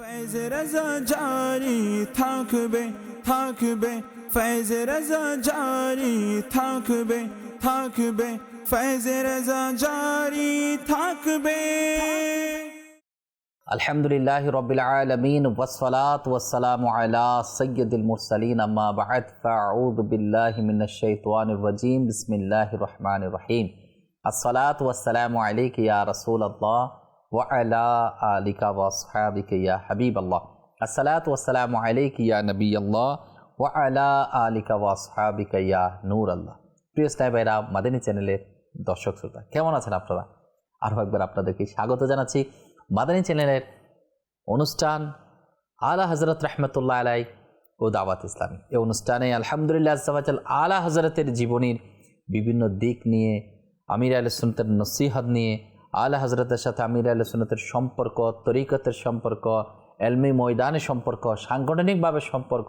Phase রাজা জারি থাকবে থাকবে ফেজ রাজা জারি থাকবে থাকবে ফেজ রাজা জারি থাকবে আলহামদুলিল্লাহ রবিল আলমিন ওসলাত ওসালাম আলা সৈয়দুল মুরসালিন আম্মা বাদ ফাউদ বিল্লাহ মিনাশাইতানির রাজিম বিসমিল্লাহ রহমান রহিম আসসালাত ওয়াসসালামু আলাইকা ইয়া রাসূলুল্লাহ ওয়া আলা আলিকা ওয়া আসহাবিকা হাবিবাল্লাহ আসসালাতু ওয়াসসালামু আলাইকা নবিয়াল্লাহ ওয়া আলা আলিকা ওয়া আসহাবিকা নূরাল্লাহ প্রিয় স্টাইবাইরা মাদানী চ্যানেলের দর্শক শ্রোতা, কেমন আছেন আপনারা? আরও একবার আপনাদেরকে স্বাগত জানাচ্ছি মাদানী চ্যানেলের অনুষ্ঠান আলা হজরত রহমতুল্লাহ আলাই ও দাওয়াত ইসলামী। এই অনুষ্ঠানে আলহামদুলিল্লাহ আলা হজরতের জীবনীর বিভিন্ন দিক নিয়ে, আমির আল সুনতের নসিহত নিয়ে আলা হজরতের সাথে আমির আল সুনতের সম্পর্ক, তরিকতের সম্পর্ক, এলমি ময়দানের সম্পর্ক, সাংগঠনিকভাবে সম্পর্ক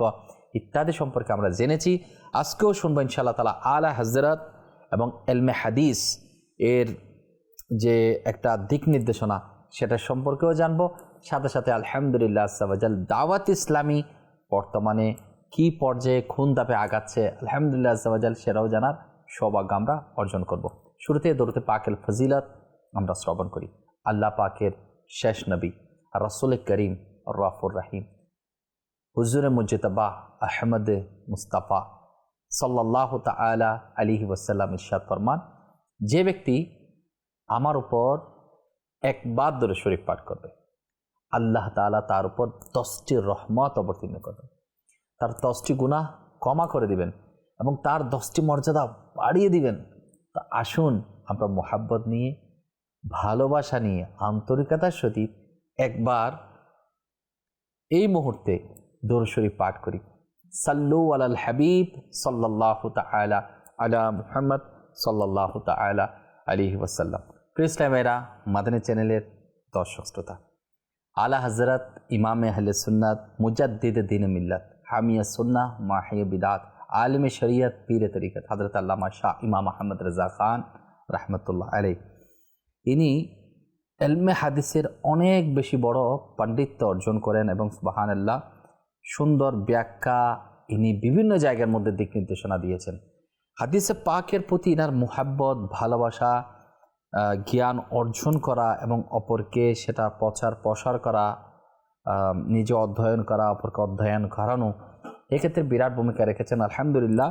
ইত্যাদি সম্পর্কে আমরা জেনেছি আজকেও শুনব ইনশাআল্লাহ তালা আলা হজরত এবং এলমে হাদিস এর যে একটা দিক নির্দেশনা, সেটা সম্পর্কেও জানব সাথে সাথে আলহামদুলিল্লাহ সাবাজাল দাওয়াত ইসলামী বর্তমানে কি পর্যায়ে খুন দাপে আগাচ্ছে, আলহামদুলিল্লাহ সাবাজাল সেটাও জানার সৌভাগ্য আমরা অর্জন করব। শুরুতে দরুতে পাকেল ফজিলত আমরা শ্রবণ করি। আল্লাহ পাকের শেষ নবী, রসুল করিম রাফুর রাহিম। হুজুর মুজতবা আহমদ মুস্তাফা সাল্লাহ তালা আলিহি ওসাল্লাম ইরশাদ ফরমান, যে ব্যক্তি আমার উপর একবার ধরে শরীফ পাঠ করবে, আল্লাহ তালা তার উপর দশটি রহমত অবতীর্ণ করবেন। তার দশটি গুণা ক্ষমা করে দিবেন এবং তার দশটি মর্যাদা বাড়িয়ে দিবেন। তা আসুন আমরা মোহাব্বত নিয়ে ভালোবাসা নিয়ে, আন্তরিকতার সহিত একবার এই মুহূর্তে দৌড় শরীফ পাঠ করি। সাল্লু আলাল হাবিব সাল্লাহ তালা আলা মুহাম্মদ সাল্লাহ তালা আলিহি ওয়াসাল্লাম। ক্রিস্টামেরা মাদানী চ্যানেলের দর্শক শ্রোতা, আলা হজরত ইমামে আহলে সুন্নাত মুজাদ্দিদ দিন মিল্লাত, হামিয়া সুন্না মাহিয়া বিদাত, আলম শরিয়ত পীর তরিকত হজরত আল্লামা শাহ ইমাম আহমদ রাজা খান রহমতুল্লাহ আলাই ইনি এলমে হাদিসের অনেক বেশি বড় পাণ্ডিত্য অর্জন করেন এবং সুবাহান আল্লাহ সুন্দর ব্যাখ্যা ইনি বিভিন্ন জায়গার মধ্যে দিক নির্দেশনা দিয়েছেন। হাদিসে পাকের প্রতি ইনার মুহাব্বত, ভালোবাসা জ্ঞান অর্জন করা এবং অপরকে সেটা প্রচার প্রসার করা নিজে অধ্যয়ন করা, অপরকে অধ্যয়ন করানো এক্ষেত্রে বিরাট ভূমিকা রেখেছেন। আলহামদুলিল্লাহ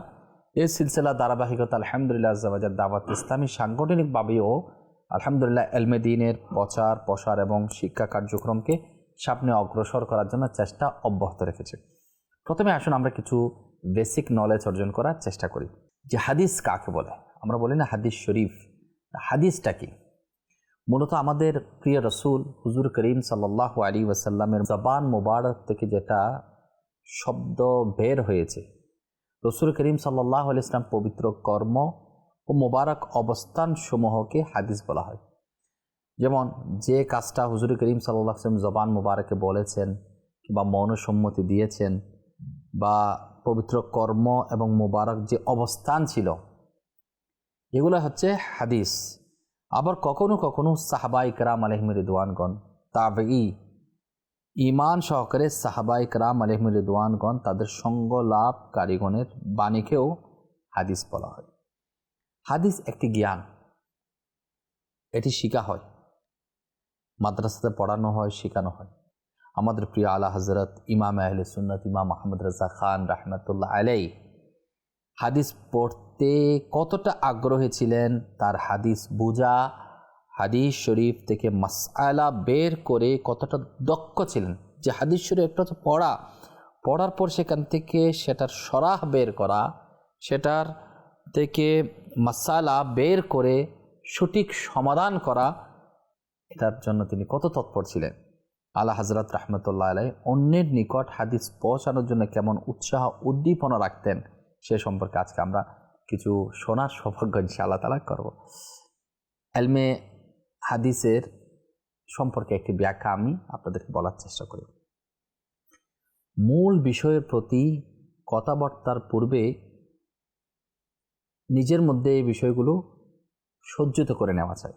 এই সিলসিলা ধারাবাহিকতা আলহামদুলিল্লাহ আজাবাজার দাওয়াত ইসলামী সাংগঠনিকভাবেও আলহামদুলিল্লাহ এলমেদিনের প্রচার, প্রসার এবং শিক্ষা কার্যক্রমকে সামনে অগ্রসর করার জন্য চেষ্টা অব্যাহত রেখেছে। প্রথমে আসুন আমরা কিছু বেসিক নলেজ অর্জন করার চেষ্টা করি। যে হাদিস কাকে বলে? আমরা বলি না হাদিস শরীফ। হাদিসটা কি? মূলত আমাদের প্রিয় রসুল হুজুর করিম সাল্লাহ আলী ওয়াসাল্লামের জবান মুবারক থেকে যেটা শব্দ বের হয়েছে, রসুল করিম সাল্লাহ আলি ইসলাম পবিত্র কর্ম ও মোবারক অবস্থান সমূহকে হাদিস বলা হয়। যেমন, যে কাজটা হুজুর করিম সাল্লাহ আসলাম জবান মুবারকে বলেছেন বা মনসম্মতি দিয়েছেন বা পবিত্র কর্ম এবং মুবারক যে অবস্থান ছিল, এগুলো হচ্ছে হাদিস। আবার কখনো কখনো সাহাবাই করাম আলহম রিদওয়ানগণ তাবেই ইমান সহকারে সাহাবাই করাম আলহম রিদওয়ানগণ তাদের সঙ্গ লাভ কারিগণের বাণীকেও হাদিস বলা হয়। হাদিস একটি জ্ঞান। এটি শিখা হয়। মাদ্রাসাতে পড়ানো হয়, শেখানো হয়। আমাদের প্রিয় আলা হজরত ইমাম আহলে সুন্নত, ইমাম মাহমুদ রাজা খান রাহমাতুল্লাহ আলাই হাদিস পড়তে কতটা আগ্রহী ছিলেন তার হাদিস বুঝা, হাদিস শরীফ থেকে মাসআলা বের করে কতটা দক্ষ ছিলেন। যে হাদিস শরীফ একটা হচ্ছে পড়া, পড়ার পর সেখান থেকে সেটার সরাহ বের করা, সেটার থেকে মাসালা বের করে সঠিক সমাধান করা, এটার জন্য তিনি কত তৎপর ছিলেন। আল্লাহ হজরত রহমতুল্লাহ আলাই অন্যের নিকট হাদিস পৌঁছানোর জন্য কেমন উৎসাহ, উদ্দীপনা রাখতেন, সে সম্পর্কে আজকে আমরা কিছু শোনার সৌভাগ্য ইনশাআল্লাহ তালা করব। এলমে হাদিসের সম্পর্কে একটি ব্যাখ্যা আমি আপনাদেরকে বলার চেষ্টা করি। মূল বিষয়ের প্রতি কথাবার্তার পূর্বে নিজের মধ্যে এই বিষয়গুলো সজ্জিত করে নেওয়া চাই।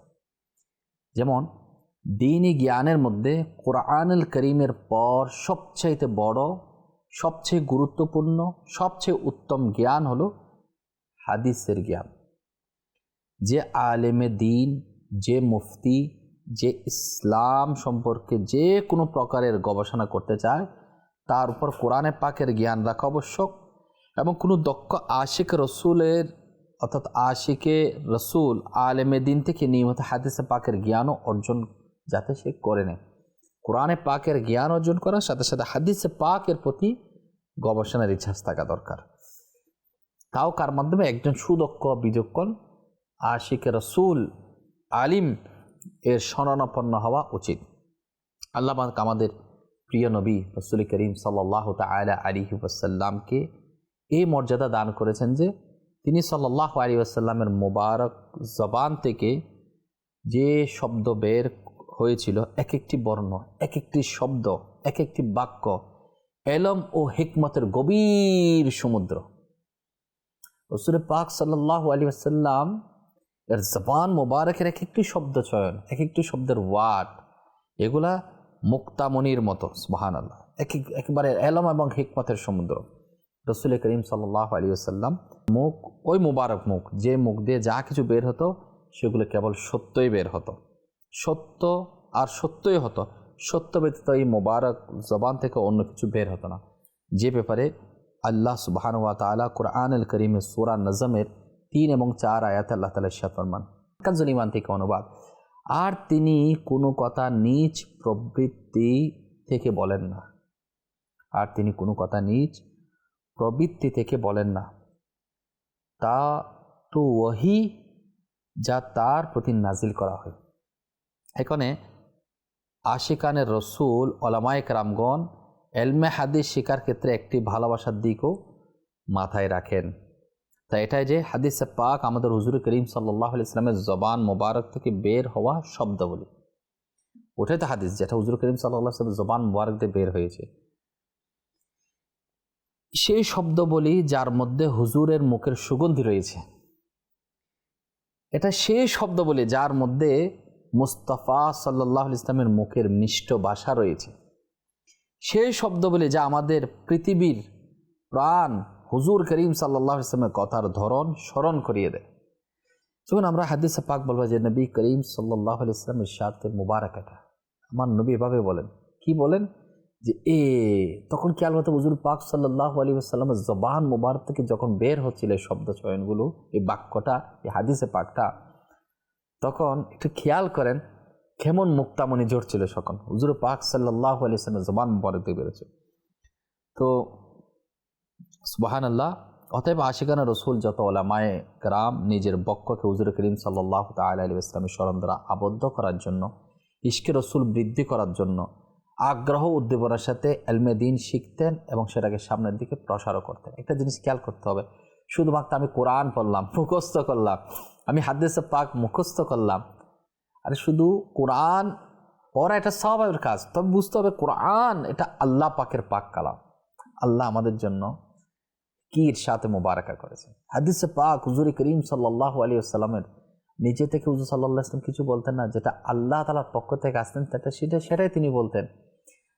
যেমন, দিনই জ্ঞানের মধ্যে কোরআনুল করিমের পর সবচাইতে বড়, সবচেয়ে গুরুত্বপূর্ণ, সবচেয়ে উত্তম জ্ঞান হলো হাদিসের জ্ঞান। যে আলেমে দিন, যে মুফতি, যে ইসলাম সম্পর্কে যে কোনো প্রকারের গবেষণা করতে চায়, তার উপর কোরআনে পাকের জ্ঞান রাখা আবশ্যক এবং কোনো দক্ষ আশিক রসুলের অর্থাৎ আশিকে রসুল আলেমে দিন থেকে নিয়মিত হাদিসে পাকের জ্ঞানও অর্জন যাতে সে করে নেয়। কোরআনে পাকের জ্ঞান অর্জন করার সাথে সাথে হাদিসে পাকের প্রতি গবেষণার ইচ্ছাস থাকা দরকার। তাও কার মাধ্যমে? একজন সুদক্ষ বিচক্ষণ আশিকে রসুল আলিম এর শরণাপন্ন হওয়া উচিত। আল্লাহ আমাদের প্রিয় নবী রসুল করিম সাল্লাহ তালা আলিহি ওয়াসাল্লামকে এই মর্যাদা দান করেছেন যে তিনি সাল্লাহ আলী আসাল্লামের মোবারক জবান থেকে যে শব্দ বের হয়েছিল এক একটি বর্ণ এক একটি শব্দ এক একটি বাক্য, এলম ও হিকমতের গভীর সমুদ্র। রসুল পাক সাল্লাহ আলী আসাল্লাম এর জবান মোবারকের এক একটি শব্দ চয়ন এক একটি শব্দের ওয়ার্ড, এগুলা মুক্তামনির মতো সুবাহান আল্লাহ এক একেবারে এলম এবং হিকমতের সমুদ্র। রসুল করিম সাল্লাহ আলী আসাল্লাম মুখ, ওই মুবারক মুখ, যে মুখ দিয়ে যা কিছু বের হতো, সেগুলো কেবল সত্যই বের হতো। সত্য আর সত্যই হতো। সত্য ব্যতীত এই মোবারক জবান থেকে অন্য কিছু বের হতো না। যে ব্যাপারে আল্লাহ সুবাহান ওয়া তালা কোরআন আল করিমের সুরা নজমের তিন এবং চার আয়াত আল্লাহ তালা শাতরমান কাজল ইমান থেকে অনুবাদ। আর তিনি কোনো কথা নিজ প্রবৃত্তি থেকে বলেন না। আর তিনি কোনো কথা নিজ প্রবৃত্তি থেকে বলেন না। তা তো ওহি যা তার প্রতি নাজিল করা হয়। এখানে আশিকানের রসুল ওলামায়ক রামগণ এলমে হাদিস শিকার ক্ষেত্রে একটি ভালোবাসার দিকও মাথায় রাখেন। তা এটাই যে হাদিসে পাক আমাদের হুজুর করিম সাল্লাহ ইসলামের জবান মোবারক থেকে বের হওয়া শব্দ বলি ওটাই তো হাদিস যেটা হুজুর করিম সাল্লাহ ইসলামের জবান মোবারক দিয়ে বের হয়েছে। সেই শব্দ বলি যার মধ্যে হুজুরের মুখের সুগন্ধি রয়েছে। এটা সেই শব্দ বলি যার মধ্যে মুস্তফা সাল্লাহ ইসলামের মুখের মিষ্ট বাসা রয়েছে। সেই শব্দ বলি যা আমাদের পৃথিবীর প্রাণ হুজুর করিম সাল্লাহ ইসলামের কথার ধরন স্মরণ করিয়ে দেয়। যখন আমরা হাদিসে পাক বলব যে নবী করিম সাল্লাহ ইসলামের সাথে মুবারক এটা আমার নবী এভাবে বলেন। কি বলেন? যে, এ, তখন খেয়াল হতো হুজুর পাক সাল্লাহ আলী সাল্লামের জবান মুবারক থেকে যখন বের হচ্ছিল এই শব্দ চয়নগুলো, এই বাক্যটা, এই হাদিসে পাকটা তখন একটু খেয়াল করেন, কেমন মুক্তামণি জড়ছিল সকল। হুজুর পাক সাল্লাহ আলী সাল্লামের জবান মুবারক দিয়ে বেরোচ্ছে তো সুবাহান আল্লাহ অতএব আশিকানা রসুল যত ওলামায় গ্রাম নিজের বক্ষকে হুজুর করিম সাল্লাহ তাল আলী ইসলামের স্মরণ দ্বারা আবদ্ধ করার জন্য ইস্কে রসুল বৃদ্ধি করার জন্য আগ্রহ উদ্দীপনার সাথে এলমে দিন শিখতেন এবং সেটাকে সামনের দিকে প্রসারও করতেন। একটা জিনিস খেয়াল করতে হবে, শুধুমাত্র আমি কোরআন পড়লাম, মুখস্থ করলাম, আমি হাদিসে পাক মুখস্থ করলাম, আরে শুধু কোরআন পড়া এটা স্বাভাবিক কাজ, তবে বুঝতে হবে কোরআন এটা আল্লাহ পাকের পাক কালাম। আল্লাহ আমাদের জন্য কির সাথে মোবারকা করেছেন। হাদিসে পাক হুজুরি করিম সাল্লাহ আলী আসসালামের নিজে থেকে হুজুর সাল্লাহ ইসলাম কিছু বলতেন না, যেটা আল্লাহ তালার পক্ষ থেকে আসতেন, সেটা সেটা সেটাই তিনি বলতেন।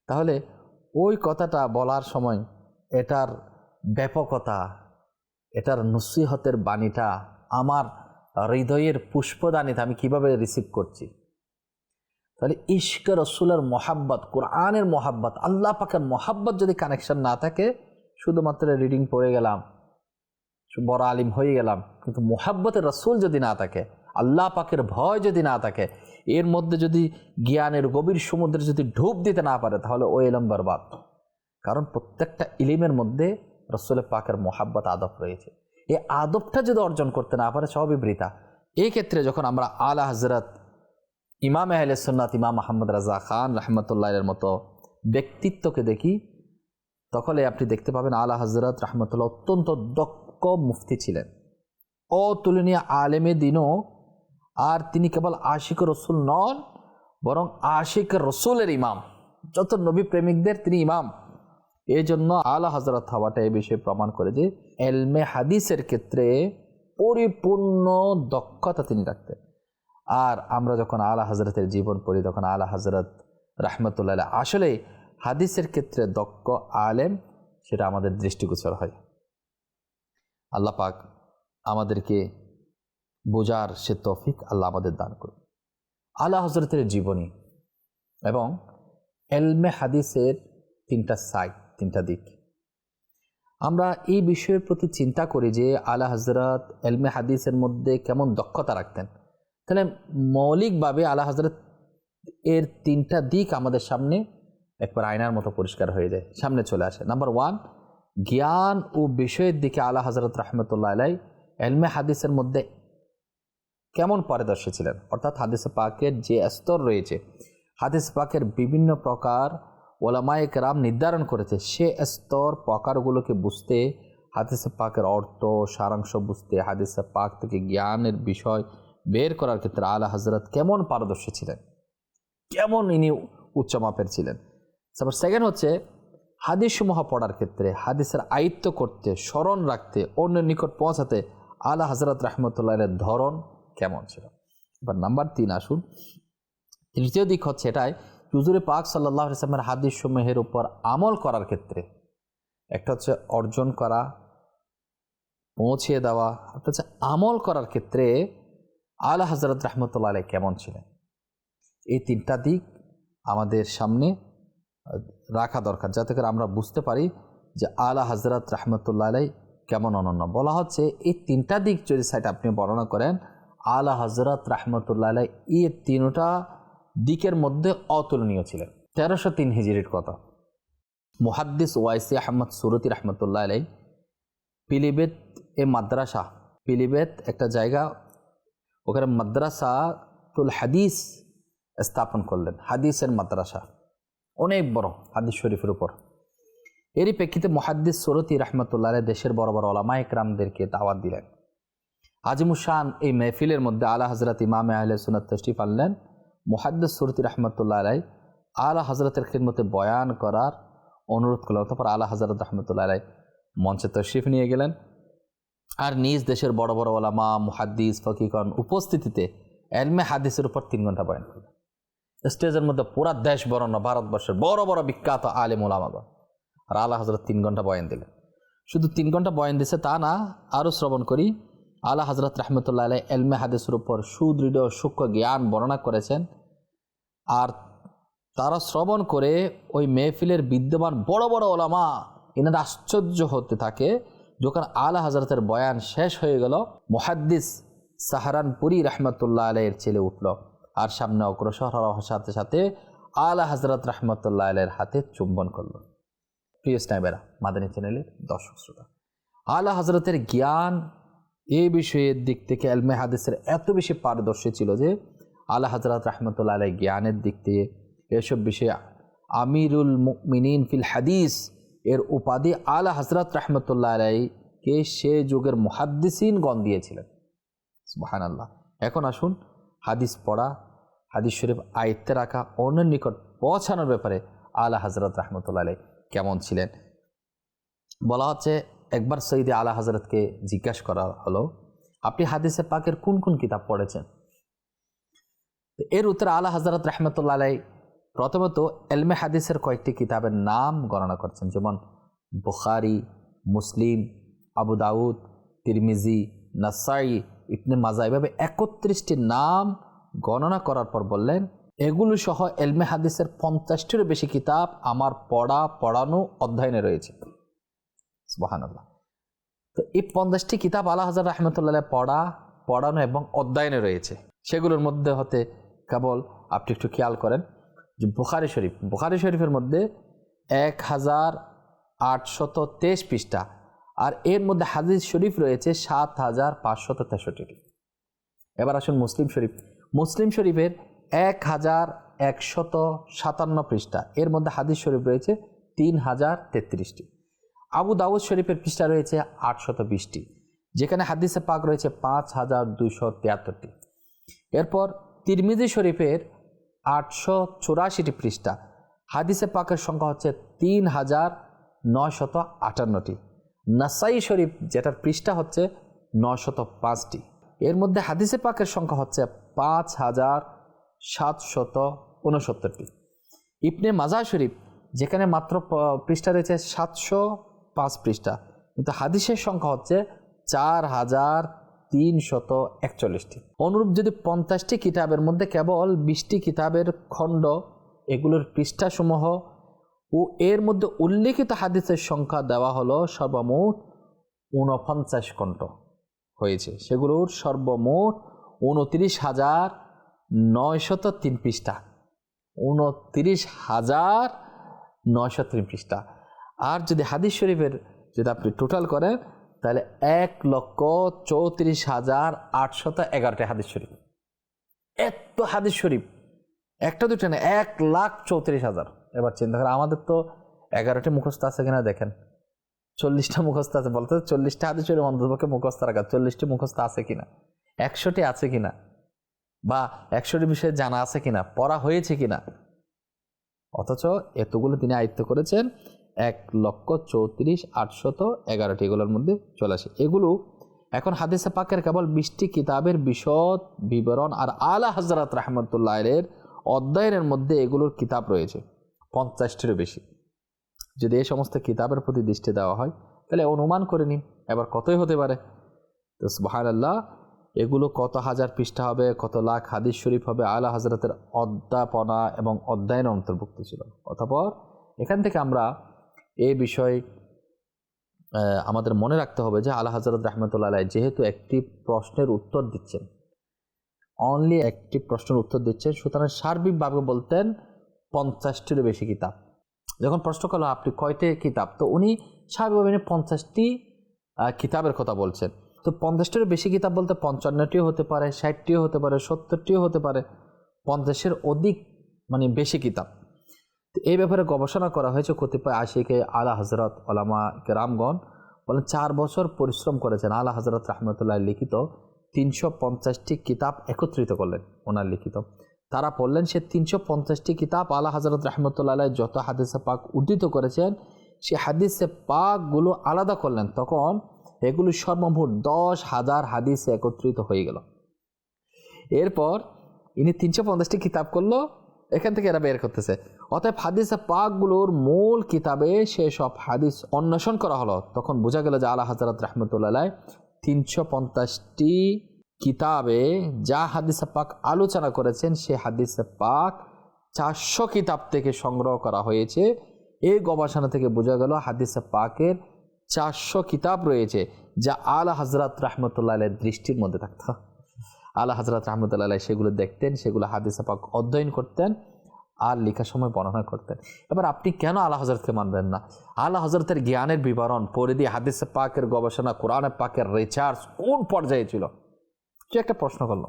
তাহলে ওই কথাটা বলার সময় এটার ব্যাপকতা, এটার নসিহতের বাণীটা আমার হৃদয়ের পুষ্পদানিতে আমি কীভাবে রিসিভ করছি? তাহলে ইস্ক রসুলের মহাব্বত, কোরআনের মহাব্বত, আল্লাহ পাকের মহাব্বত যদি কানেকশন না থাকে, শুধুমাত্র রিডিং পড়ে গেলাম, বড় আলিম হয়ে গেলাম, কিন্তু মোহাব্বতের রসুল যদি না থাকে আল্লাহ পাকের ভয় যদি না থাকে, এর মধ্যে যদি জ্ঞানের গভীর সমুদ্রে যদি ডুব দিতে না পারে, তাহলে ও এলম বরবাদ। কারণ প্রত্যেকটা ইলিমের মধ্যে রসুল পাকের মোহাব্বত, আদব রয়েছে। এই আদবটা যদি অর্জন করতে না পারে, সবই বৃতা এই ক্ষেত্রে যখন আমরা আলা হজরত ইমাম আহলে সুন্নাত, ইমাম মাহমদ রাজা খান রহমতুল্লাহের মতো ব্যক্তিত্বকে দেখি তখন আপনি দেখতে পাবেন আলা হজরত রহমতুল্লাহ অত্যন্ত দক্ষ মুফতি ছিলেন। অতুলনীয় আলেমে দিনও আর তিনি কেবল আশিক রসুল নন, বরং আশিক রসুলের ইমাম। যত নবী প্রেমিকদের তিনি ইমাম। এই জন্য আলা হজরত হওয়াটা এই বিষয়ে প্রমাণ করে যে, এলমে হাদিসের ক্ষেত্রে পরিপূর্ণ দক্ষতা তিনি রাখতেন। আর আমরা যখন আলা হজরতের জীবন পড়ি, তখন আলা হজরত রাহমতুল্লাহ আসলে হাদিসের ক্ষেত্রে দক্ষ আলেম সেটা আমাদের দৃষ্টিগোচর হয়। আল্লাহ পাক আমাদেরকে বোঝার সে তফিক আল্লাহ আমাদের দান করুন। আলা হজরতের জীবনী এবং এলমে হাদিসের তিনটা সাইড তিনটা দিক। আমরা এই বিষয়ের প্রতি চিন্তা করি যে আলা হজরত এলমে হাদিসের মধ্যে কেমন দক্ষতা রাখতেন। তাহলে মৌলিকভাবে আলা হজরত এর তিনটা দিক আমাদের সামনে একবার আয়নার মতো পরিষ্কার হয়ে যায়, সামনে চলে আসে। নাম্বার ওয়ান জ্ঞান ও বিষয়ের দিকে আলা হজরত রহমতুল্লাহ আলাই এলমে হাদিসের মধ্যে কেমন পারদর্শী ছিলেন? অর্থাৎ হাদিস পাকের যে স্তর রয়েছে, হাদিস পাকের বিভিন্ন প্রকার ওলামায়ে রাম নির্ধারণ করেছে। সে স্তর প্রকারগুলোকে বুঝতে, হাদিস পাকের অর্থ, সারাংশ বুঝতে, হাদিস পাক থেকে জ্ঞানের বিষয় বের করার ক্ষেত্রে আলা হজরত কেমন পারদর্শী ছিলেন? কেমন ইনি উচ্চমাপের ছিলেন? তারপর সেকেন্ড হচ্ছে হাদিসমূহ পড়ার ক্ষেত্রে হাদিসের আয়ত্ত করতে, স্মরণ রাখতে, অন্যের নিকট পৌঁছাতে আলা হজরত রহমতুল্লাহের ধরন কেমন ছিল? এবার নাম্বার তিন আসুন। তৃতীয় দিক হচ্ছে এটাই, হুজুরে পাক সাল্লাহ ইসলামের হাদিস সমূহের উপর আমল করার ক্ষেত্রে একটা হচ্ছে অর্জন করা, পৌঁছিয়ে দেওয়া, একটা হচ্ছে আমল করার ক্ষেত্রে আলা হজরত রহমতুল্লাহ আলাই কেমন ছিলেন? এই তিনটা দিক আমাদের সামনে রাখা দরকার, যাতে করে আমরা বুঝতে পারি যে আলা হজরত রহমতুল্লাহ আলাই কেমন অনন্য। বলা হচ্ছে এই তিনটা দিক যদি সাইড আপনি বর্ণনা করেন আলা হজরত রহমতুল্লাহ আলাই এই তিনটা দিকের মধ্যে অতুলনীয় ছিলেন। তেরোশো তিন হিজড়ির কথা। মুহাদ্দিস ওয়াইসি আহমদ সুরতি রহমতুল্লাহ আলাই পিলিবেত এ মাদ্রাসা, পিলিবেত একটা জায়গা, ওখানে মাদ্রাসা তুল হাদিস স্থাপন করলেন, হাদিসের মাদ্রাসা। অনেক বড় হাদিস শরীফের উপর। এরই প্রেক্ষিতে মহাদ্দিস সরতি রহমতুল্লাহ দেশের বড় বড় ওলামা একরামদেরকে দাওয়াত দিলেন। আজিমুসান এই মেহফিলের মধ্যে আলা হজরত ইমামে আহলে সুনাত তশরিফ আনলেন। মুহাদ্দিস সুরতি রহমতুল্লাহ আলাই আলা হজরতের খিদমতে বয়ান করার অনুরোধ করলেন তারপর আলা হজরত রহমতুল্লাহ আলাই মঞ্চে তশরিফ নিয়ে গেলেন। আর নিজ দেশের বড় বড় ওলামা, মুহাদ্দিস ফকিকন উপস্থিতিতে এলমে হাদিসের উপর তিন ঘণ্টা বয়ান করলেন। স্টেজের মধ্যে পুরা দেশ বরণ্য, ভারতবর্ষের বড় বড় বিখ্যাত আলিম ওলামাগণ আর আল্লাহ হজরত তিন ঘণ্টা বয়ান দিলেন। শুধু তিন ঘণ্টা বয়ান দিছে তা না, আরও শ্রবণ করি। আল্লাহ হজরত রহমতুল্লাহ আলাই এলমে হাদিসের উপর সুদৃঢ় সূক্ষ্ম জ্ঞান বর্ণনা করেছেন। আর তারা শ্রবণ করে ওই মেহফিলের বিদ্যমান বড় বড় ওলামা এনারা আশ্চর্য হতে থাকে। যখন আলা হজরতের বয়ান শেষ হয়ে গেল, মুহাদ্দিস সাহারানপুরি রহমতুল্লাহ আলাইয়ের ছেলে উঠল আর সামনে অগ্রসর হওয়ার সাথে সাথে আলা হজরত রহমতুল্লাহ আলের হাতে চুম্বন করল। প্রিয় স্নাইবেরা মাদানী চ্যানেলের দর্শক শ্রোতা, আলা হজরতের জ্ঞান এই বিষয়ের দিক থেকে এলমে হাদিসের এত বেশি পারদর্শী ছিল যে আলা হজরত রহমতুল্লাহ আলাই জ্ঞানের দিক থেকে এসব বিষয়ে আমিরুল মিনিন ফিল হাদিস এর উপাধি আলা হজরত রহমতুল্লাহ আলাইকে সে যুগের মুহাদ্দিসিন গণ দিয়েছিলেন। সুবাহান আল্লাহ এখন আসুন হাদিস পড়া, হাদিস শরীফ আয়ত্তে রাখা, অন্যের নিকট পৌঁছানোর ব্যাপারে আলা হজরত রহমতুল্লাহ আলাই কেমন ছিলেন? বলা হচ্ছে একবার সঈদে আলা হজরতকে জিজ্ঞাসা করা হলো, আপনি হাদিসে পাকের কোন কোন কিতাব পড়েছেন? এর উত্তরে আলা হজরত রহমতুল্লাহ আলাই প্রথমত এলমে হাদিসের কয়েকটি কিতাবের নাম গণনা করছেন। যেমন বুখারি, মুসলিম, আবু দাউদ, তিরমিজি, নাসাই, ইবনে মাজা, এভাবে একত্রিশটি নাম গণনা করার পর বললেন, এগুলো সহ এলমে হাদিসের পঞ্চাশটিরও বেশি কিতাব আমার পড়া, পড়ানো অধ্যয়নে রয়েছে। সুবাহান্লাহ তো এই পঞ্চাশটি কিতাব আল্লাহ হাজার রহমতুল্লাহ পড়া, পড়ানো এবং অধ্যয়নে রয়েছে। সেগুলোর মধ্যে হতে কেবল আপনি একটু খেয়াল করেন যে বুখারি শরীফ, বুখারি শরীফের মধ্যে এক হাজার আটশত তেইশ পৃষ্ঠা আর এর মধ্যে হাদিস শরীফ রয়েছে সাত হাজার পাঁচশত তেষট্টিটি এবার আসুন মুসলিম শরীফ। মুসলিম শরীফের এক হাজার একশত সাতান্ন পৃষ্ঠা, এর মধ্যে হাদিস শরীফ রয়েছে তিন হাজার তেত্রিশটি। আবু দাউদ শরীফের পৃষ্ঠা রয়েছে আটশত বিশটি, যেখানে হাদিসে পাক রয়েছে পাঁচ হাজার দুশো তিয়াত্তরটি। এরপর তিরমিজি শরীফের আটশো চুরাশিটি পৃষ্ঠা, হাদিসে পাকের সংখ্যা হচ্ছে তিন হাজার নয়শত আটান্নটি। নাসাই শরীফ যেটার পৃষ্ঠা হচ্ছে নশত পাঁচটি, এর মধ্যে হাদিসে পাকের সংখ্যা হচ্ছে পাঁচ হাজার সাতশত উনসত্তরটি। ইবনে মাজা শরীফ, যেখানে মাত্র পৃষ্ঠা রয়েছে সাতশো পাঁচ পৃষ্ঠা। কিন্তু হাদিসের সংখ্যা হচ্ছে চার হাজার তিনশত একচল্লিশটি। অনুরূপ যদি পঞ্চাশটি কিতাবের মধ্যে কেবল বিশটি কিতাবের খণ্ড এগুলোর পৃষ্ঠাসমূহ ও এর মধ্যে উল্লেখিত হাদিসের সংখ্যা দেওয়া হলো সর্বমোট ঊনপঞ্চাশ খণ্ড হয়েছে। সেগুলোর সর্বমোট উনত্রিশ হাজার নয়শত তিন পৃষ্ঠা। উনত্রিশ হাজার নয়শো তিন পৃষ্ঠা। আর যদি হাদিস শরীফের যদি আপনি টোটাল করেন, তাহলে এক লক্ষ চৌত্রিশ হাজার আটশত এগারোটি হাদিস শরীফ। এত হাদিস শরীফ। একটা দুটো না, এক লাখ চৌত্রিশ হাজার। এবার চিন্তা করে আমাদের তো এগারোটি মুখস্থ আছে কিনা দেখেন। চল্লিশটা মুখস্থ আছে, বলতে চল্লিশটা হাদিস শরীফ অন্ততপক্ষে মুখস্থ রাখা চল্লিশটি মুখস্থ আছে কিনা? একশোটি আছে কিনা? বা একশোটি বিষয়ে জানা আছে কিনা? পড়া হয়েছে কিনা? অথচ এতগুলো তিনি আয়ত্ত করেছেন এক লক্ষ চৌত্রিশ আটশত এগারোটি, এগুলোর মধ্যে চলে আসে। এগুলো এখন হাদিসে পাকের কেবল বিশটি কিতাবের বিশদ বিবরণ আর আলা হজরত রাহমতুল্লাহ এর অধ্যায়নের মধ্যে এগুলোর কিতাব রয়েছে, পঞ্চাশটিরও বেশি। যদি এই সমস্ত কিতাবের প্রতি দৃষ্টি দেওয়া হয়, তাহলে অনুমান করে নিন, এবার কতই হতে পারে। তো সুবাহান আল্লাহ এগুলো কত হাজার পৃষ্ঠা হবে, কত লাখ হাদিস শরীফ হবে, আলা হজরতের অধ্যাপনা এবং অধ্যয়ন অন্তর্ভুক্ত ছিল। অতপর এখান থেকে আমরা এই বিষয়ে আমাদের মনে রাখতে হবে যে আলা হজরত রহমতুল্লাহ যেহেতু একটি প্রশ্নের উত্তর দিচ্ছেন। অনলি একটি প্রশ্নের উত্তর দিচ্ছেন, সুতরাং সার্বিকভাবে বলতেন পঞ্চাশটিরও বেশি কিতাব। যখন প্রশ্ন করল, আপনি কয়টি কিতাব? তো উনি স্বাভাবিকভাবে পঞ্চাশটি কিতাবের কথা বলছেন। তো পঞ্চাশটিরও বেশি কিতাব বলতে পঞ্চান্নটিও হতে পারে, ষাটটিও হতে পারে, সত্তরটিও হতে পারে। পঞ্চাশের অধিক মানে বেশি কিতাব। এই ব্যাপারে গবেষণা করা হয়েছে কতিপয় আশিকে আলা হজরত ওলামা রামগণ বলেন চার বছর পরিশ্রম করেছেন। আলা হজরত রহমতুল্লাহ লিখিত তিনশো পঞ্চাশটি কিতাব একত্রিত করলেন ওনার লিখিত। তারা পড়লেন সে তিনশো পঞ্চাশটি কিতাব আলা হজরত রহমতুল্লাহ যত হাদিসে পাক উদ্ধৃত করেছেন, সে হাদিসে পাকগুলো আলাদা করলেন। তখন এগুলো সর্বমোট দশ হাজার হাদিসে একত্রিত হয়ে গেল। এরপর ইনি তিনশো পঞ্চাশটি কিতাব করল এখান থেকে এরা বের করতেছে। অতএব হাদিসে পাকগুলোর মূল কিতাবে সেসব হাদিস অন্বেষণ করা হলো। তখন বোঝা গেল যে আলা হজরত রহমতুল্লাহ তিনশো পঞ্চাশটি কিতাবে যা হাদিসে পাক আলোচনা করেছেন, সে হাদিসে পাক চারশো কিতাব থেকে সংগ্রহ করা হয়েছে। এই গবেষণা থেকে বোঝা গেল হাদিসে পাকের চারশো কিতাব রয়েছে, যা আল হজরত রহমতুল্লাহ দৃষ্টির মধ্যে থাকতো। আলা হজরত রহমতুল্লাহ সেগুলো দেখতেন, সেগুলো হাদিসে পাক অধ্যয়ন করতেন আর লেখার সময় বর্ণনা করতেন। এবার আপনি কেন আলা হজরতকে মানবেন না? আলা হজরতের জ্ঞানের বিবরণ পরিধি হাদিসে পাকের গবেষণা, কোরআনে পাকের রিচার্জ কোন পর্যায়ে ছিল? সে একটা প্রশ্ন করল?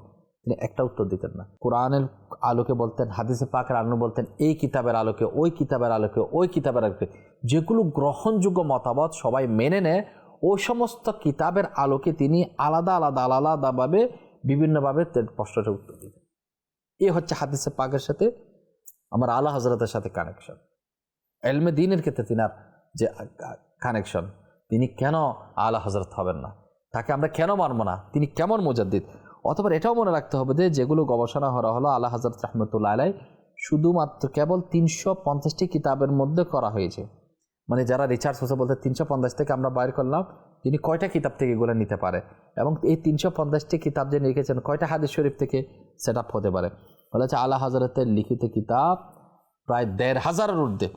তিনি একটা উত্তর দিতেন না। কোরআনের আলোকে বলতেন, হাদিসে পাকের আলো বলতেন, এই কিতাবের আলোকে, ওই কিতাবের আলোকে, ওই কিতাবের আলোকে। যেগুলো গ্রহণযোগ্য মতামত সবাই মেনে নেয়, ওই সমস্ত কিতাবের আলোকে তিনি আলাদা আলাদা, আলাদাভাবে বিভিন্নভাবে প্রশ্নটা উত্তর দিতেন এ হচ্ছে হাদিসে পাকের সাথে আমার আলা হজরতের সাথে কানেকশন এলমে দিনের ক্ষেত্রে তিনার যে কানেকশন তিনি কেন আলা হজরত হবেন না? তাকে আমরা কেন মানব না? তিনি কেমন মুজাদ্দিদ? অথবা এটাও মনে রাখতে হবে যে, যেগুলো গবেষণা করা হলো আল্লাহ হজরত রহমতুল্লাহ আলাই শুধুমাত্র কেবল তিনশো পঞ্চাশটি কিতাবের মধ্যে করা হয়েছে। মানে যারা রিচার্জ হচ্ছে বলতে তিনশো পঞ্চাশ থেকে আমরা বাইর করলাম তিনি কয়টা কিতাব থেকে এগুলো নিতে পারে? এবং এই তিনশো পঞ্চাশটি কিতাব যে লিখেছেন কয়টা হাদিস শরীফ থেকে সেট আপ হতে পারে? বলা হচ্ছে আল্লাহ হজরতের লিখিত কিতাব প্রায় দেড় হাজারের ঊর্ধ্বে।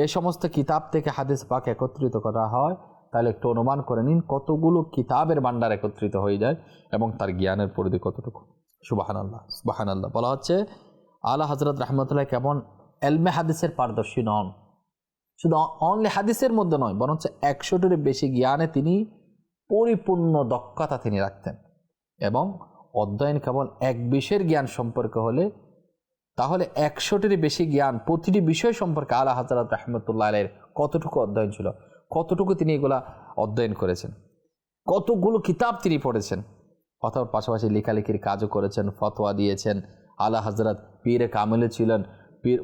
এই সমস্ত কিতাব থেকে হাদিস পাক একত্রিত করা হয়। তাহলে একটু অনুমান করে নিন, কতগুলো কিতাবের ভান্ডার একত্রিত হয়ে যায় এবং তার জ্ঞানের পরিধি কতটুকু? সুবাহান আল্লাহ সুবাহান আল্লাহ বলা হচ্ছে আল্লাহ হজরত রহমতুল্লাহ কেমন এলমে হাদিসের পারদর্শী নন। শুধু অনলি হাদিসের মধ্যে নয়, বরঞ্চ একশোটির বেশি জ্ঞানে তিনি পরিপূর্ণ দক্ষতা তিনি রাখতেন। এবং অধ্যয়ন কেবল এক বিষয়ের জ্ঞান সম্পর্কে হলে, তাহলে একশোটির বেশি জ্ঞান প্রতিটি বিষয় সম্পর্কে আল্লাহ হজরত রহমতুল্লাহ আলের কতটুকু অধ্যয়ন ছিল, কতটুকু তিনি এগুলা অধ্যয়ন করেছেন, কতগুলো কিতাব তিনি পড়েছেন, অথবা পাশাপাশি লেখালেখির কাজও করেছেন, ফতোয়া দিয়েছেন আল্লাহ হজরত পীরে কামেলে ছিলেন পীর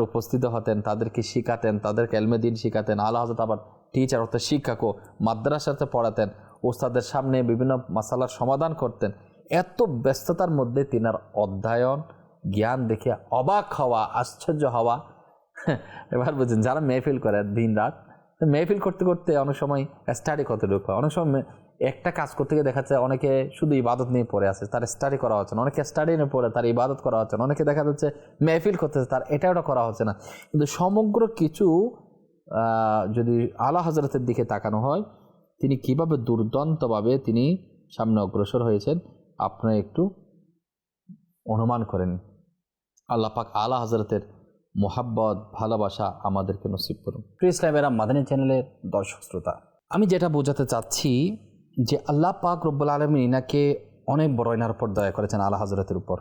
উপস্থিত হতেন, তাদেরকে শিখাতেন, তাদেরকে এলমেদিন শিখাতেন, আল্লাহ হজরত আবার টিচার অর্থাৎ শিক্ষকও মাদ্রাসাতে পড়াতেন ওস্তাদের সামনে বিভিন্ন মাসালার সমাধান করতেন। এত ব্যস্ততার মধ্যে তিনার অধ্যয়ন, জ্ঞান দেখে অবাক হওয়া, আশ্চর্য হওয়া, এবার বুঝুন, যারা মেহফিল করে দিন রাত মেহফিল করতে করতে অনেক সময় স্টাডি কতটুকু অনেক সময় একটা কাজ করতে গিয়ে দেখা যাচ্ছে অনেকে শুধু ইবাদত নিয়ে পড়ে আছে, তার স্টাডি করা হচ্ছে না, অনেকে স্টাডি নিয়ে পড়ে, তার ইবাদত করা হচ্ছে না, অনেকে দেখা যাচ্ছে মেহফিল করতেছে, তার এটা ওটা করা হচ্ছে না। কিন্তু সমগ্র কিছু যদি আলা হজরতের দিকে তাকানো হয়, তিনি কীভাবে দুর্দান্তভাবে তিনি সামনে অগ্রসর হয়েছেন, আপনারা একটু অনুমান করেন। আল্লাহ পাক আলা হজরতের মোহাব্বত, ভালোবাসা আমাদেরকে নসিব করুন। প্রিয় ইসলামেরা মাদানী চ্যানেলের দর্শক শ্রোতা, আমি যেটা বোঝাতে চাচ্ছি যে আল্লাহ পাক রব্বুল আলমী ইনাকে অনেক বড় এনার উপর দয়া করেছেন আলা হজরতের উপর।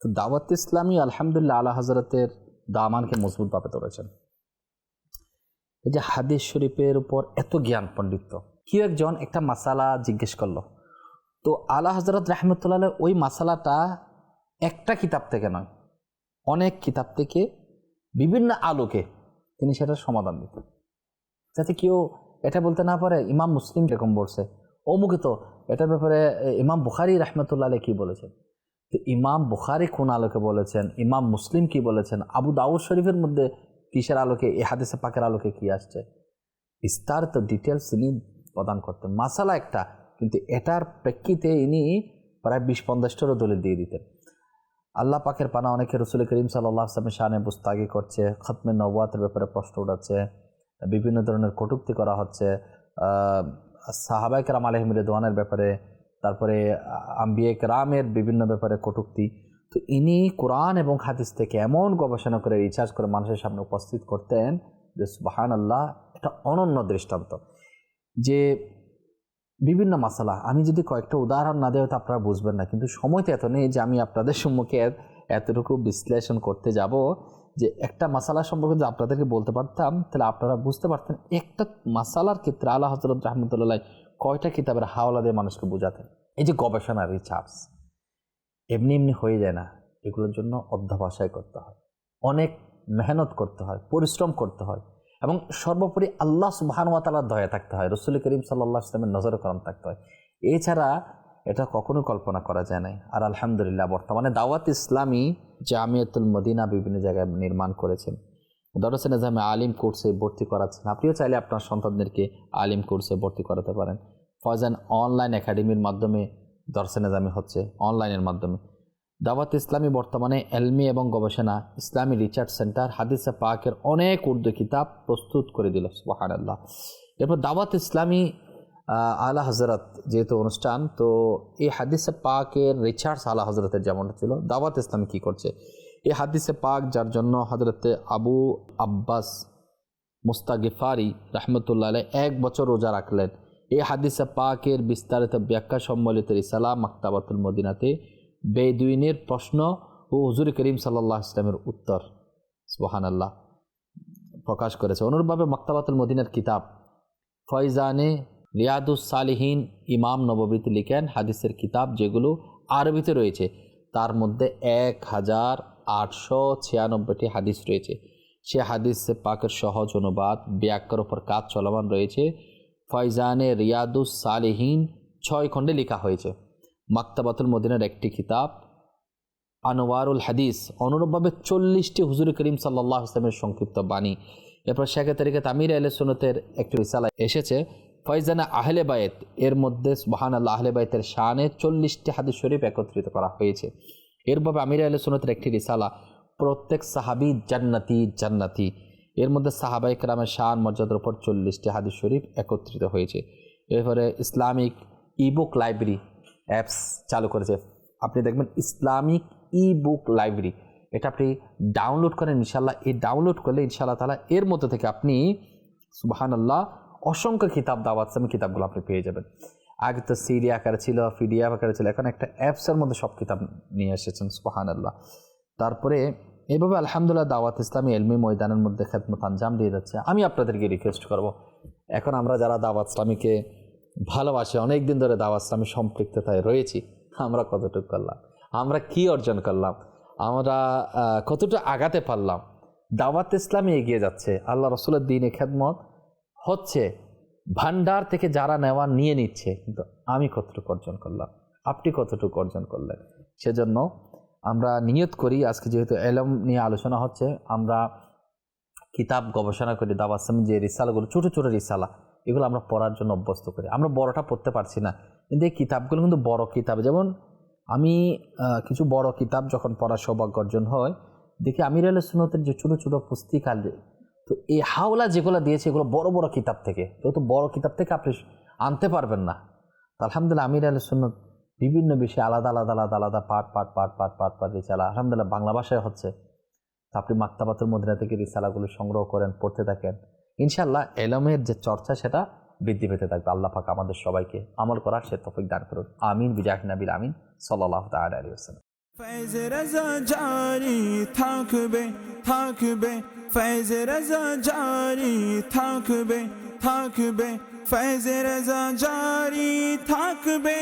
তো দাওয়াত ইসলামী আলহামদুলিল্লাহ আলা হজরতের দামানকে মজবুতভাবে ধরেছেন। এই যে হাদিস শরীফের উপর এত জ্ঞান পণ্ডিত্য কেউ একজন একটা মাসালা জিজ্ঞেস করল, তো আলা হজরত রহমতুল্লাহ ওই মাসালাটা একটা কিতাব থেকে নয়, অনেক কিতাব থেকে বিভিন্ন আলোকে তিনি সেটার সমাধান দিতেন। যাতে কেউ এটা বলতে না পারে, ইমাম মুসলিম এরকম বলছে অমুকে তো, এটার ব্যাপারে ইমাম বুখারি রহমতুল্লাহ আলাই কি বলেছেন? তো ইমাম বুখারি কোন আলোকে বলেছেন? ইমাম মুসলিম কি বলেছেন? আবু দাউদ শরীফের মধ্যে কিসের আলোকে, এ পাকের আলোকে কি আসছে? বিস্তারিত ডিটেলস ইনি প্রদান করতেন। মাসালা একটা, কিন্তু এটার প্রেক্ষিতে ইনি প্রায় বিশ পঞ্চাশটারও দলিল দিয়ে দিতেন। আল্লাহ পাকের পানা অনেকে রসুল করিম সাল্লাহ আসলামের বুস্তাগি করছে, খতমে নবাতের ব্যাপারে প্রশ্ন উঠাচ্ছে, বিভিন্ন ধরনের কটুক্তি করা হচ্ছে সাহাবাই কেরাম আলহিম রেদওয়ানের ব্যাপারে, তারপরে আম্বিয়ে কেরামের বিভিন্ন ব্যাপারে কটুক্তি। তো ইনি কোরআন এবং হাদিস থেকে এমন গবেষণা করে রিচার্জ করে মানুষের সামনে উপস্থিত করতেন যে সুবাহান আল্লাহ এটা অনন্য দৃষ্টান্ত। যে বিভিন্ন মাসালা, আমি যদি কয়েকটা উদাহরণ না দেওয়া তো আপনারা বুঝবেন না, কিন্তু সময় তো এত নেই যে আমি আপনাদের সম্মুখে এতটুকু বিশ্লেষণ করতে যাব। যে একটা মাসালা সম্পর্কে যদি আপনাদেরকে বলতে পারতাম, তাহলে আপনারা বুঝতে পারতেন একটা মাসালার ক্ষেত্রে আল্লাহ হজরত রহমতুল্লাহ কয়টা কিতাবের হাওলা দিয়ে মানুষকে বোঝাতেন? এই যে গবেষণা রিসার্চ এমনি এমনি হয়ে যায় না। এগুলোর জন্য অধ্যবসায় করতে হয়। অনেক মেহনত করতে হয়, পরিশ্রম করতে হয় এবং সর্বোপরি আল্লাহ সুবাহানুয়াতালার দয়া থাকতে হয়। রসুল করিম সাল্লাহ ইসলামের নজর করম থাকতে হয়। এছাড়া এটা কখনো কল্পনা করা যায় নাই। আর আলহামদুলিল্লাহ, বর্তমানে দাওয়াত ইসলামী জামিয়াতুল মদিনা বিভিন্ন জায়গায় নির্মাণ করেছেন। দরসে নিজামে আলিম কোর্সে ভর্তি করাচ্ছেন। আপনিও চাইলে আপনার সন্তানদেরকে আলিম কোর্সে ভর্তি করাতে পারেন। ফয়জান অনলাইন একাডেমির মাধ্যমে দর্শন নিজামি হচ্ছে অনলাইনের মাধ্যমে। দাওয়াত ইসলামী বর্তমানে এলমি এবং গবেষণা, ইসলামী রিসার্চ সেন্টার, হাদিসে পাকের অনেক উর্দু কিতাব প্রস্তুত করে দিল সুবাহান আল্লাহ এরপর দাওয়াত ইসলামী আলা হজরত যেহেতু অনুষ্ঠান, তো এই হাদিসে পাকের রিসার্চ আলা হজরতের যেমনটা ছিল, দাওয়াত ইসলাম কী করছে? এই হাদিসে পাক, যার জন্য হজরতে আবু আব্বাস মুস্তাগিফারি রহমতুল্লাহ এক বছর রোজা রাখলেন। এই হাদিসে পাকের বিস্তারিত ব্যাখ্যা সম্বলিত রিসালা মাক্তাবাতুল মদিনাতে বেদুইনের প্রশ্ন ও হুজুর করিম সাল্লাহ ইসলামের উত্তর। সুবাহান আল্লাহ প্রকাশ করেছে। অনুরূপভাবে মাক্তাবাতুল মদিনার কিতাব ফয়জানে রিয়াদুস সালিহীন ইমাম নববীতে লিখেন হাদিসের কিতাব যেগুলো আরবিতে রয়েছে। তার মধ্যে এক হাজার আটশো ছিয়ানব্বইটি হাদিস রয়েছে। সে হাদিস পাকের সহজ অনুবাদ, ব্যাখ্যার ওপর কাজ চলমান রয়েছে। ফয়জানে রিয়াদুস সালিহীন ছয় খণ্ডে লেখা হয়েছে। মাক্তাবাতুল মদিনার একটি কিতাব, আনোয়ারুল হাদিস, অনুরূপভাবে চল্লিশটি হুজুর করিম সাল্লাহ ইসলামের সংক্ষিপ্ত বাণী। এরপর শেখে তারিখে তামির আল সুনতের একটি রিসালা এসেছে। ফয়জানা আহলে বায়েত এর মধ্যে সুবাহান আল্লাহ আহলে বায়েতের শানে চল্লিশটি হাদিস শরীফ একত্রিত করা হয়েছে। এরভাবে আমির আল সুনতের একটি রিসালা, প্রত্যেক সাহাবি জান্নাতি জান্নাতি। এর মধ্যে সাহাবাই কেরামের শান মর্যাদার উপর চল্লিশটি হাদিস শরীফ একত্রিত হয়েছে। এরপরে ইসলামিক ইবুক লাইব্রেরি অ্যাপস চালু করেছে। আপনি দেখবেন ইসলামিক ই বুক লাইব্রেরি। এটা আপনি ডাউনলোড করেন ইনশাল্লাহ এই ডাউনলোড করলে ইনশাল্লাহ তালা এর মধ্যে থেকে আপনি সুবাহান আল্লাহ অসংখ্য কিতাব দাওয়াত ইসলামী কিতাবগুলো আপনি পেয়ে যাবেন। আগে তো সিডি আকারে ছিল পিডিএফ আকারে ছিল, এখন একটা অ্যাপসের মধ্যে সব কিতাব নিয়ে এসেছেন সুবাহান আল্লাহ তারপরে এভাবে আলহামদুলিল্লাহ দাওয়াত ইসলামী এলমি ময়দানের মধ্যে খেদমত আঞ্জাম দিয়ে যাচ্ছে, আমি আপনাদেরকে রিকোয়েস্ট করব। এখন আমরা যারা দাওয়াত ইসলামীকে ভালোবাসি অনেক দিন ধরে দাওয়াত ইসলামী সম্পৃক্ততায় রয়েছি, আমরা কতটুকু করলাম? আমরা কি অর্জন করলাম? আমরা কতটা আগাতে পারলাম? দাওয়াত ইসলামী এগিয়ে যাচ্ছে, আল্লাহ রসুলের দিনে খেদমত হচ্ছে ভান্ডার থেকে যারা নেওয়া নিয়ে নিচ্ছে, কিন্তু আমি কতটুকু অর্জন করলাম? আপনি কতটুকু অর্জন করলেন? সেজন্য আমরা নিয়ত করি, আজকে যেহেতু এলম নিয়ে আলোচনা হচ্ছে, আমরা কিতাব গবেষণা করি দাবাসম যে রিসালাগুলো, ছোটো ছোটো রিসালা, এগুলো আমরা পড়ার জন্য অভ্যস্ত করি। আমরা বড়টা পড়তে পারছি না, কিন্তু এই কিতাবগুলো কিন্তু বড় কিতাব। যেমন আমি কিছু বড় কিতাব যখন পড়ার সৌভাগ্য অর্জন হয়, দেখি আমির আল সুনতের যে ছোটো ছোটো পুস্তিকা তো এই হাওলা যেগুলো দিয়েছে, এগুলো বড় বড় কিতাব থেকে। তো বড় কিতাব থেকে আপনি আনতে পারবেন না। আলহামদুলিল্লাহ আমির আল সুন্নত বিভিন্ন বিষয়ে আলাদা আলাদা আলাদা আলাদা পাঠ পাঠ পাঠ পাঠ পাঠ পাঠ রিসালা আলহামদুলিল্লাহ বাংলা ভাষায় হচ্ছে। আপনি মাক্তাবাতুল মদিনা থেকে রিসালাগুলো সংগ্রহ করেন, পড়তে থাকেন। ইনশাল্লাহ এলমের যে চর্চা, সেটা বৃদ্ধি পেতে থাকবে। আল্লাহ পাক আমাদের সবাইকে আমল করার সে তফিক দান করুন। আমিন বিজাহ নবীল আমিন সাল্লাহ ওয়াসাল্লাম। ফৈজ রাজা জারি থাকবে থাকবে ফৈজ রাজা জারি থাকবে থাকবে ফৈজ রাজা জারি থাকবে